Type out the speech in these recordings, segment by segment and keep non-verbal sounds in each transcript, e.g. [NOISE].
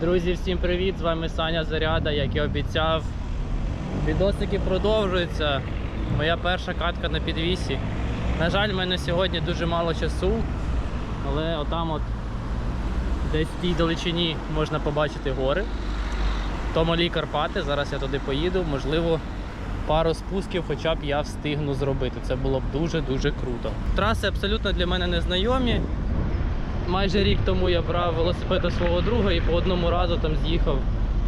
Друзі, всім привіт! З вами Саня Заряда, як і обіцяв. Відосики продовжуються. Моя перша катка на підвісі. На жаль, в мене сьогодні дуже мало часу, але отам от десь в тій далечині можна побачити гори. То малі Карпати, зараз я туди поїду, можливо, пару спусків хоча б я встигну зробити. Це було б дуже-дуже круто. Траси абсолютно для мене незнайомі. Майже рік тому я брав велосипед у свого друга і по одному разу там з'їхав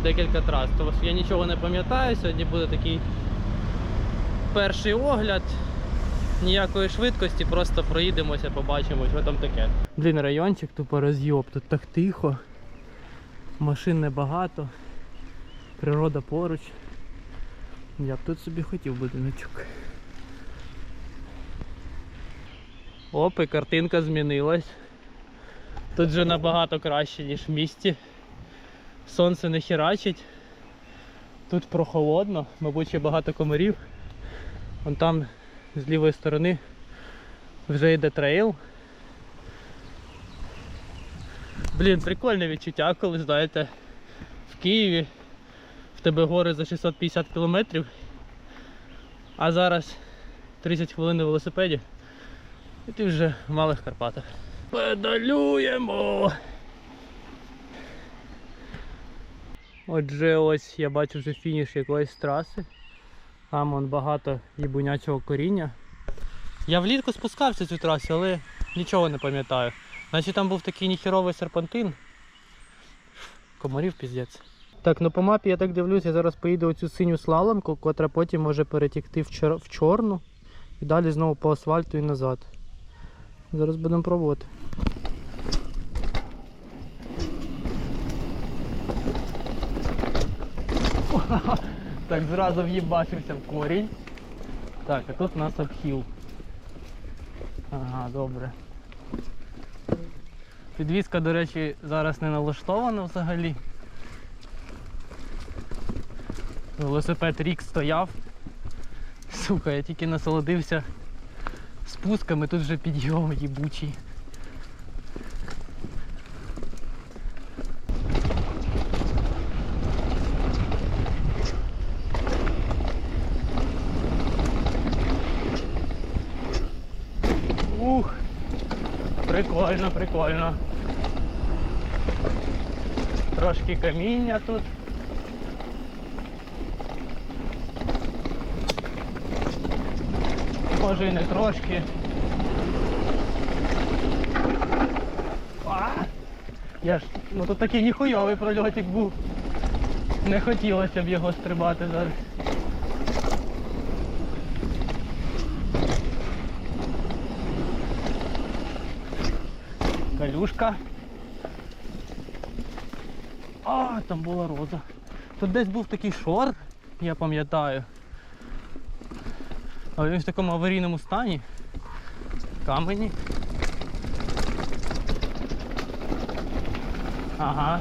декілька трас. Тобто я нічого не пам'ятаю, сьогодні буде такий перший огляд. Ніякої швидкості, просто проїдемося, побачимо, що там таке. Блін, райончик тупо роз'єб, тут так тихо, машин небагато, природа поруч. Я б тут собі хотів будиночок. Оп, і картинка змінилась. Тут вже набагато краще, ніж в місті. Сонце не херачить. Тут прохолодно, мабуть, ще багато комарів. Вон там з лівої сторони вже йде трейл. Блін, прикольне відчуття, коли знаєте, в Києві в тебе гори за 650 кілометрів, а зараз 30 хвилин на велосипеді і ти вже в малих Карпатах. Педалюємо! Отже, ось я бачу вже фініш якоїсь траси. Там вон багато їбунячого коріння. Я влітку спускався цю трасу, але нічого не пам'ятаю. Значить там був такий ніхеровий серпантин. Комарів піздець. Так, ну по мапі я так дивлюсь, я зараз поїду оцю синю слаломку, котра потім може перетікти в чорну і далі знову по асфальту і назад. Зараз будемо пробувати. [LAUGHS] Так, зразу в'їбачився в корінь. Так, а тут у нас обхіл. Ага, добре. Підвізка, до речі, зараз не налаштована взагалі. Велосипед рік стояв. Сука, я тільки насолодився спусками, тут вже підйом їбучий. Ух, прикольно, прикольно. Трошки каміння тут. Не трошки. А! Я ж, ну тут такий ніхуйовий прольотик був. Не хотілося б його стрибати зараз. Калюшка. А, там була роза. Тут десь був такий шор, я пам'ятаю. Але він в такому аварійному стані. Камені. Ага.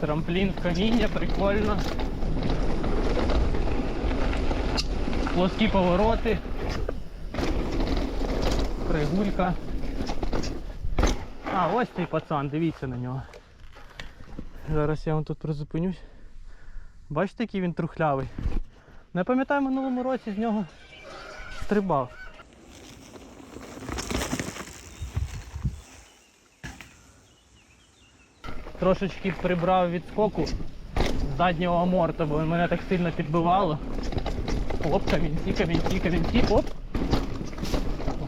Трамплін в каміння, прикольно. Плоскі повороти. Пригулька. А, ось цей пацан, дивіться на нього. Зараз я вам тут призупинюсь. Бачите, який він трухлявий. Не пам'ятаю, в минулому році з нього стрибав. Трошечки прибрав від скоку з заднього аморта, бо мене так сильно підбивало. Оп, камінці, камінці, камінці, оп.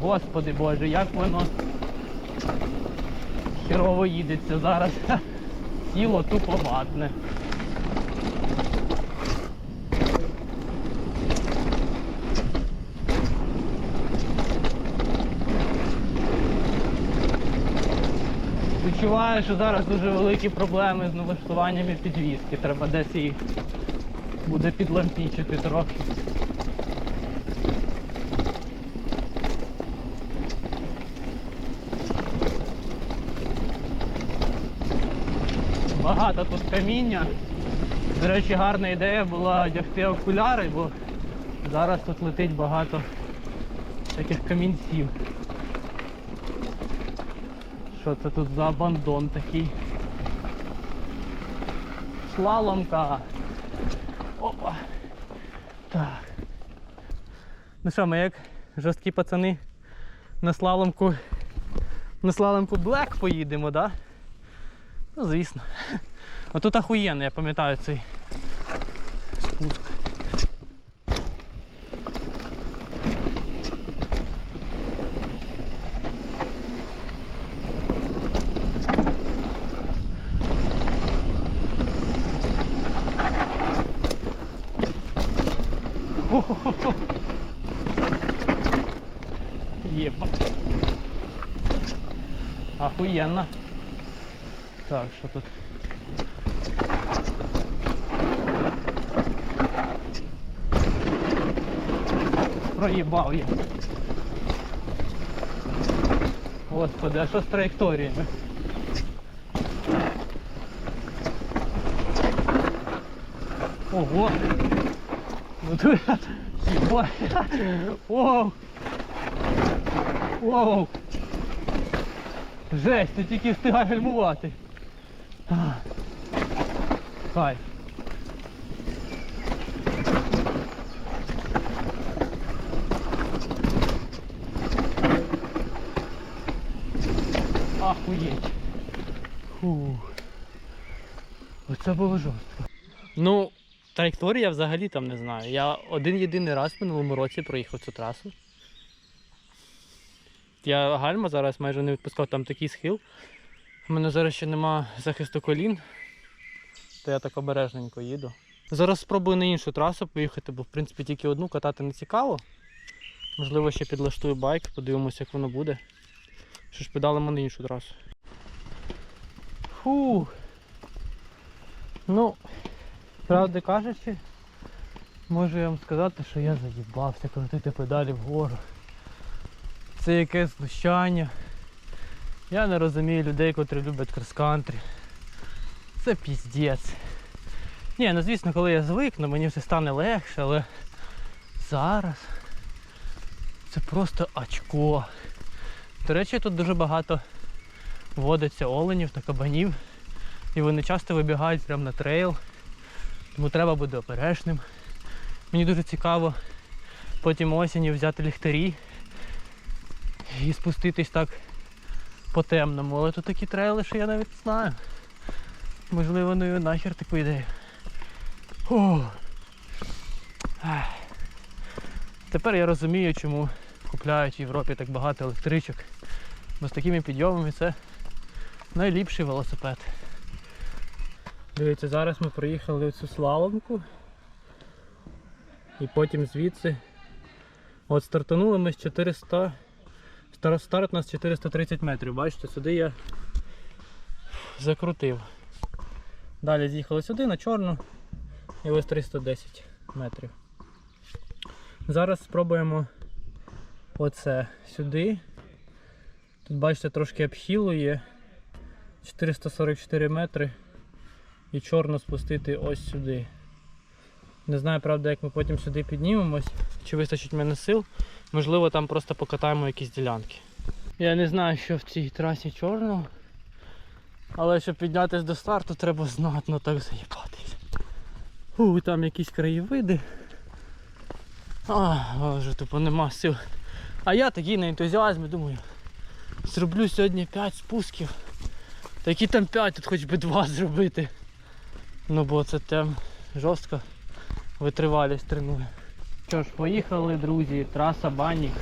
Господи Боже, як воно херово їдеться зараз. [LAUGHS] Тіло тупо ватне. Відчуваю, що зараз дуже великі проблеми з налаштуваннями підвіски. Треба десь її буде підлампічити трохи. Багато тут каміння. До речі, гарна ідея була одягти окуляри, бо зараз тут летить багато таких камінців. Що це тут за абандон такий? Слаломка. Опа. Так. Ну що, ми як жорсткі пацани на слаломку. На слаломку Black поїдемо, да? Ну, звісно. Отут ахуєнно, я пам'ятаю цей спуск. Охуєнно. Так, що тут? Проїбав я. Господи, а що з траєкторіями? Ого! Ну тут Єба. Воу! Жесть, ти тільки встигай гальмувати. Хай. Ахуєть. Фух. Оце було жорстко. Ну, траєкторія взагалі там не знаю. Я один єдиний раз в минулому році проїхав цю трасу. Я гальма зараз майже не відпускав, там такий схил. У мене зараз ще нема захисту колін, то я так обережненько їду. Зараз спробую на іншу трасу поїхати, бо в принципі тільки одну катати не цікаво. Можливо, ще підлаштую байк, подивимося, як воно буде. Що ж педалимо на іншу трасу. Фу. Ну, правди кажучи, можу я вам сказати, що я заїбався крутити педалі вгору. Це якесь знущання. Я не розумію людей, котрі люблять крос-кантрі. Це піздець. Ні, ну звісно, коли я звикну, мені все стане легше, але зараз це просто очко. До речі, тут дуже багато водиться оленів та кабанів. І вони часто вибігають прямо на трейл. Тому треба бути обережним. Мені дуже цікаво потім осінню взяти ліхтарі і спуститись так по темному. Але тут такі трейли, що я навіть не знаю. Можливо, ну і нахер таку ідею. Ах. Тепер я розумію, чому купляють в Європі так багато електричок. Бо з такими підйомами це найліпший велосипед. Дивіться, зараз ми проїхали цю слаломку. І потім звідси. От стартанули ми з 400. Стар- Старт у нас 430 метрів. Бачите, сюди я закрутив. Далі з'їхали сюди на чорну і ось 310 метрів. Зараз спробуємо оце сюди. Тут бачите трошки обхилу є. 444 метри. І чорно спустити ось сюди. Не знаю, правда, як ми потім сюди піднімемось, чи вистачить в мене сил. Можливо, там просто покатаємо якісь ділянки. Я не знаю, що в цій трасі чорного. Але щоб піднятися до старту, треба знатно так заїбатись. Фу, там якісь краєвиди. А, вже тупо нема сил. А я такий на ентузіазмі думаю, зроблю сьогодні 5 спусків. Та які там 5, тут хоч би 2 зробити. Ну бо це там жорстко витривалість тренує. Що ж, поїхали, друзі, траса Банік.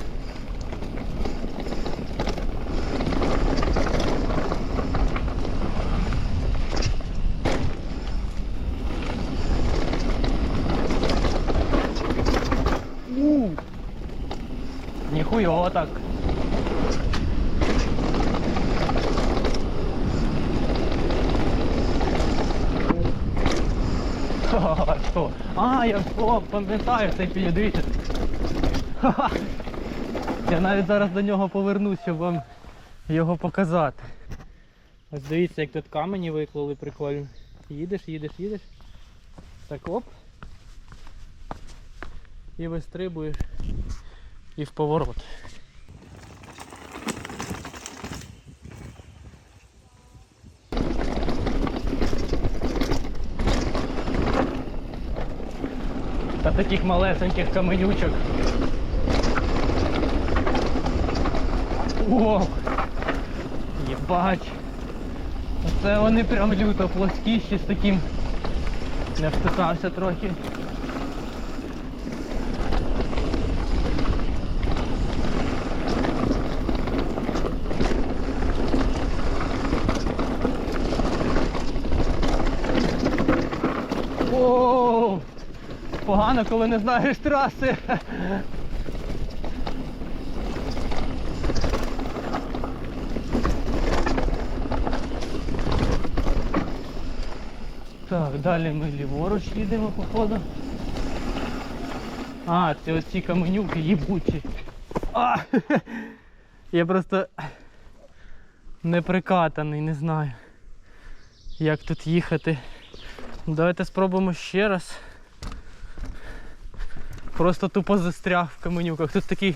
Ніхуйово так. Ха-ха, А, я о, пам'ятаю цей підвітер. Ха-ха. Я навіть зараз до нього повернусь, щоб вам його показати. Ось дивіться, як тут камені виклали прикольно. Їдеш, їдеш, їдеш. Так оп. І вистрибуєш. І в поворот. Таких малесеньких каменючок. О! Єбать! Оце вони прям люто плоскіші з таким не втикався трохи. О, погано, коли не знаєш траси. Так, далі ми ліворуч їдемо, походу. А, це оці каменюки їбучі. А! Я просто не прикатаний, не знаю, як тут їхати. Давайте спробуємо ще раз. Просто тупо застряг в каменюках. Тут такий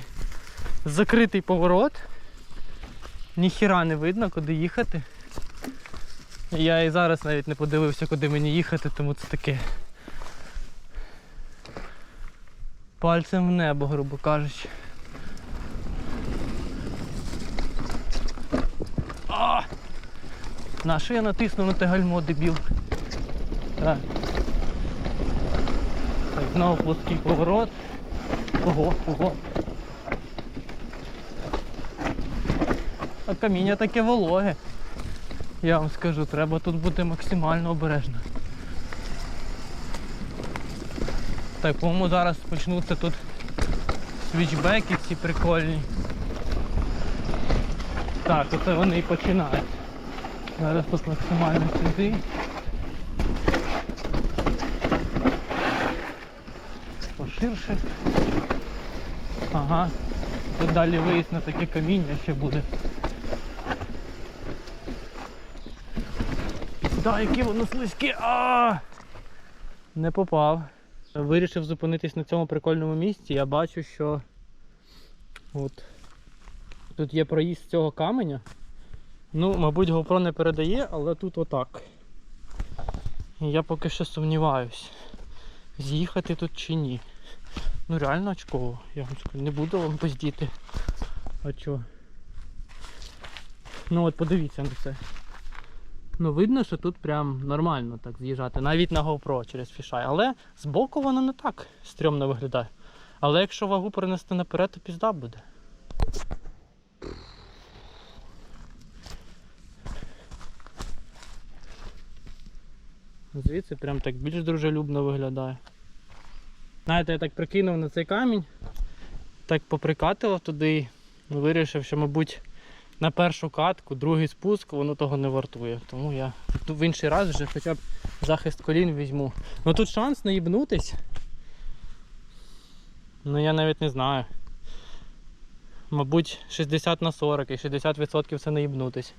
закритий поворот. Ніхіра не видно, куди їхати. Я і зараз навіть не подивився, куди мені їхати, тому це таке. Пальцем в небо, грубо кажучи. А! На що я натиснув на те гальмо, дебіл? Так. Так, знову плоский поворот. Ого, ого. А каміння таке вологе. Я вам скажу, треба тут бути максимально обережно. Так, по-моєму, зараз почнуться тут свічбеки ці прикольні. Так, оце вони і починають. Зараз тут максимально сюди. Поширше. Ага. Тут далі виїзд на таке каміння ще буде. Да, яке воно слизьке. А! Не попав. Вирішив зупинитись на цьому прикольному місці. Я бачу, що от тут є проїзд цього каменя. Ну, мабуть, GoPro не передає, але тут отак. Я поки що сумніваюсь, з'їхати тут чи ні. Ну реально очково, я вам скажу, не буду вам поздіти. А чо? Ну от подивіться на це. Ну, видно, що тут прям нормально так з'їжджати, навіть на GoPro через фішай. Але збоку воно не так стрьомно виглядає. Але якщо вагу перенести наперед, то пізда буде. Звідси прям так більш дружелюбно виглядає. Знаєте, я так прикинув на цей камінь, так поприкатував туди вирішив, що, мабуть, на першу катку, другий спуск, воно того не вартує. Тому я в інший раз вже хоча б захист колін візьму. Ну тут шанс наїбнутись. Ну я навіть не знаю. Мабуть, 60 на 40 і 60% це наїбнутись.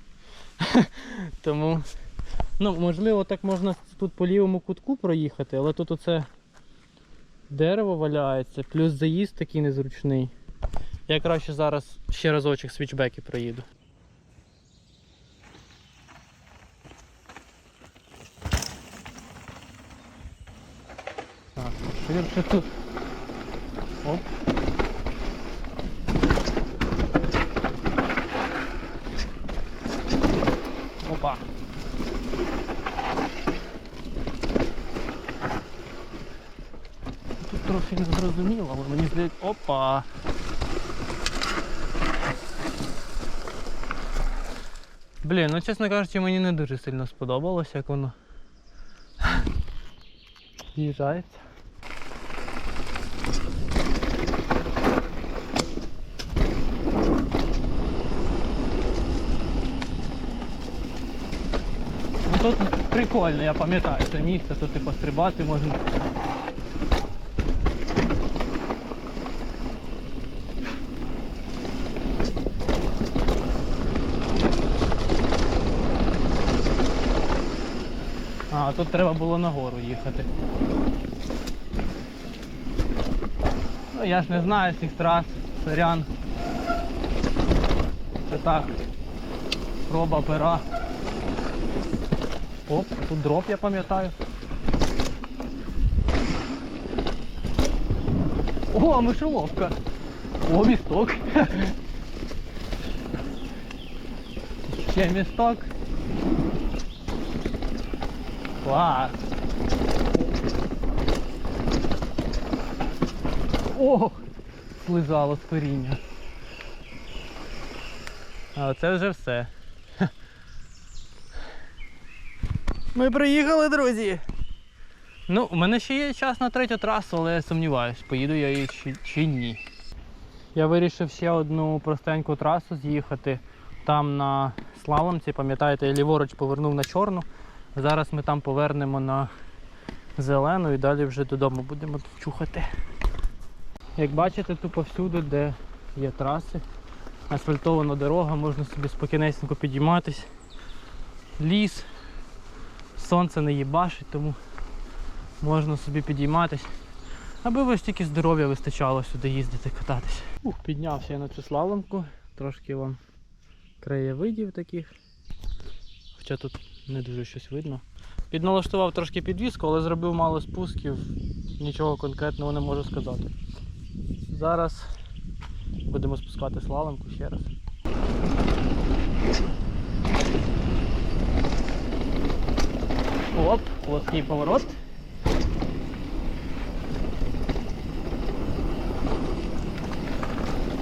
[LAUGHS] Тому, ну, можливо, так можна тут по лівому кутку проїхати, але тут оце дерево валяється, плюс заїзд такий незручний. Я краще зараз ще разочок свічбеки проїду. Так, ширше тут. Оп. Опа. Трохи не зрозуміло, але мені здається... Опа! Блін, ну чесно кажучи, мені не дуже сильно сподобалось, як воно з'їжджається. Ну тут прикольно, я пам'ятаю це місце, тут і пострибати можна. А, тут треба було нагору їхати. Ну я ж не знаю цих трас, сорян. Це так. Проба пера. Оп, тут дроп я пам'ятаю. О, мишеловка. О, місток. [LAUGHS] Ще місток. Клас. О! Слизало з коріння. А оце вже все. Ми приїхали, друзі. Ну, у мене ще є час на третю трасу, але я сумніваюсь, поїду я її чи, чи ні. Я вирішив ще одну простеньку трасу з'їхати. Там на слаломці, пам'ятаєте, я ліворуч повернув на чорну. Зараз ми там повернемо на зелену і далі вже додому будемо чухати. Як бачите, тут повсюди, де є траси, асфальтована дорога, можна собі спокійнесенько підійматись. Ліс, сонце не їбашить, тому можна собі підійматись. Аби ось тільки здоров'я вистачало сюди їздити, кататись. Ух, піднявся я на цю слаломку, трошки вам краєвидів таких. Хоча тут не дуже щось видно. Підналаштував трошки підвіску, але зробив мало спусків, нічого конкретного не можу сказати. Зараз будемо спускати слаломку ще раз. Оп, плоский поворот.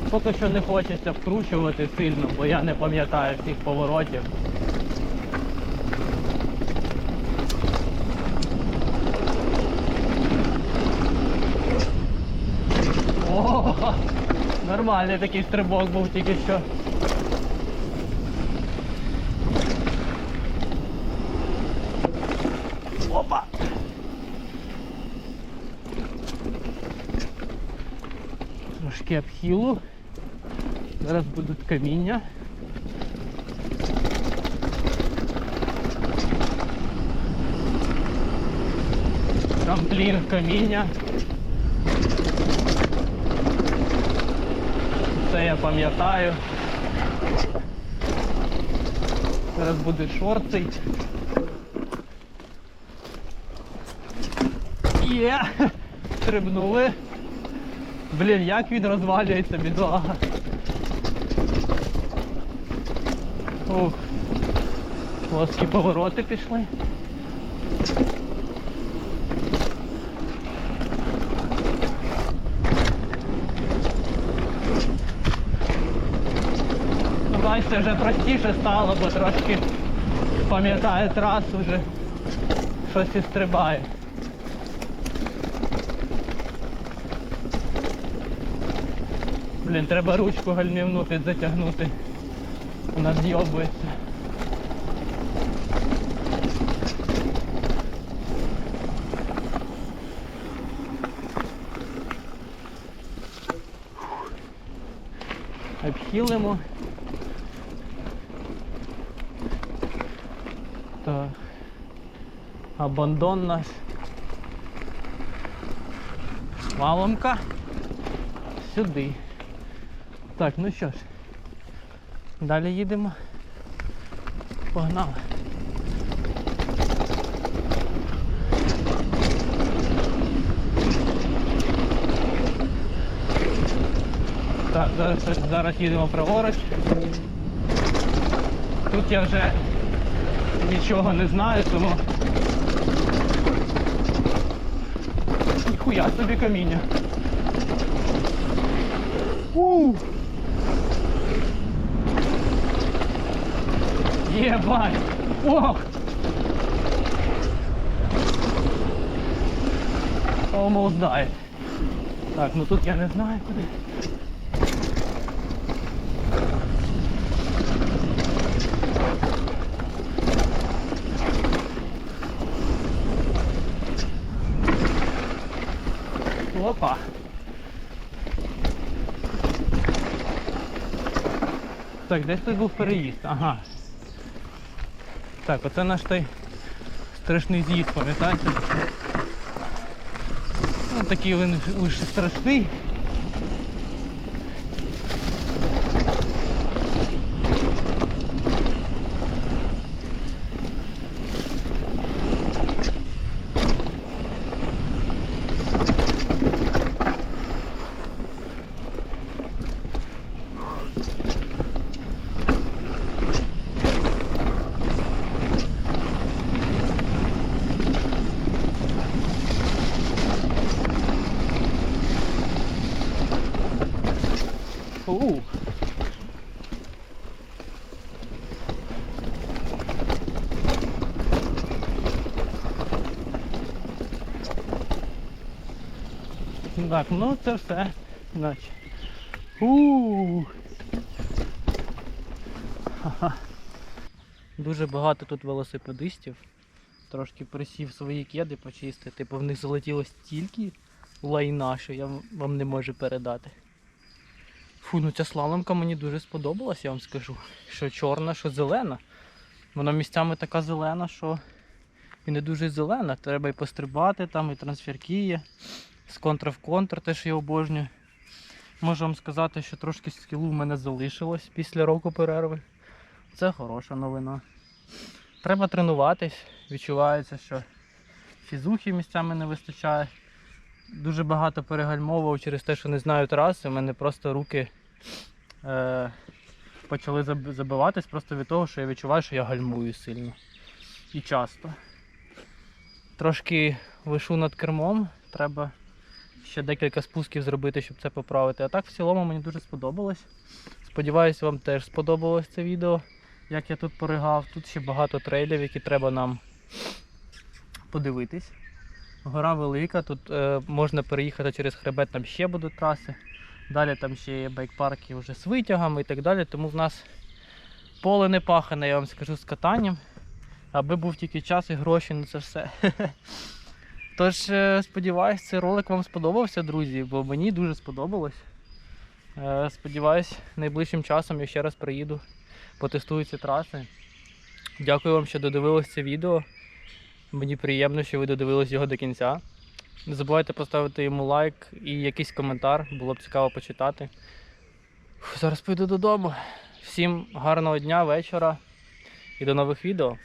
Поки що не хочеться вкручувати сильно, бо я не пам'ятаю всіх поворотів. О, нормальний такий стрибок був тільки що. Опа! Трошки обхилу. Зараз будуть каміння. Трамплін каміння. Це я пам'ятаю. Зараз буде шортить. Є! Стрибнули. Блін, як він розвалюється, бідолага. Ух. Плоскі повороти пішли. Ну, вже простіше стало, бо трошки пам'ятає трасу вже щось і стрибає. Блін, треба ручку гальмівну підзатягнути. Вона з'йобується. Обхилимо. Так. Абандон наш. Валомка. Сюди. Так, ну що ж, далі їдемо. Погнали. Так, зараз, зараз їдемо праворуч. Тут я вже нічого не знаю, тому ніхуя собі каміння. У! Єбать! Ох! Almost died. Так, ну тут я не знаю куди. Опа. Так, десь тут був переїзд. Ага. Так, оце наш той страшний з'їзд, пам'ятаєте? Ну, такий він лише страшний. Так, ну це все. Наче. Дуже багато тут велосипедистів. Трошки присів свої кеди почистити, бо в них залетіло стільки лайна, що я вам не можу передати. Фу, ну ця слаломка мені дуже сподобалась, я вам скажу. Що чорна, що зелена. Вона місцями така зелена, що і не дуже зелена. Треба і пострибати, там, і трансферки є. З контра в контр теж я обожнюю. Можу вам сказати, що трошки скілу в мене залишилось після року перерви. Це хороша новина. Треба тренуватись. Відчувається, що фізухи місцями не вистачає. Дуже багато перегальмовував через те, що не знаю траси. У мене просто руки е, почали забиватись просто від того, що я відчуваю, що я гальмую сильно. І часто. Трошки вишу над кермом. Треба ще декілька спусків зробити, щоб це поправити. А так в цілому мені дуже сподобалось. Сподіваюсь, вам теж сподобалось це відео, як я тут поригав. Тут ще багато трейлів, які треба нам подивитись. Гора велика, тут е, можна переїхати через хребет, там ще будуть траси. Далі там ще є байк-парки вже з витягами і так далі. Тому в нас поле не пахане, я вам скажу, з катанням. Аби був тільки час і гроші на це все. [LAUGHS] Тож, е, сподіваюсь, цей ролик вам сподобався, друзі, бо мені дуже сподобалось. Е, Сподіваюсь, найближчим часом я ще раз приїду, потестую ці траси. Дякую вам, що додивились це відео. Мені приємно, що ви додивились його до кінця. Не забувайте поставити йому лайк і якийсь коментар, було б цікаво почитати. Зараз піду додому. Всім гарного дня, вечора і до нових відео.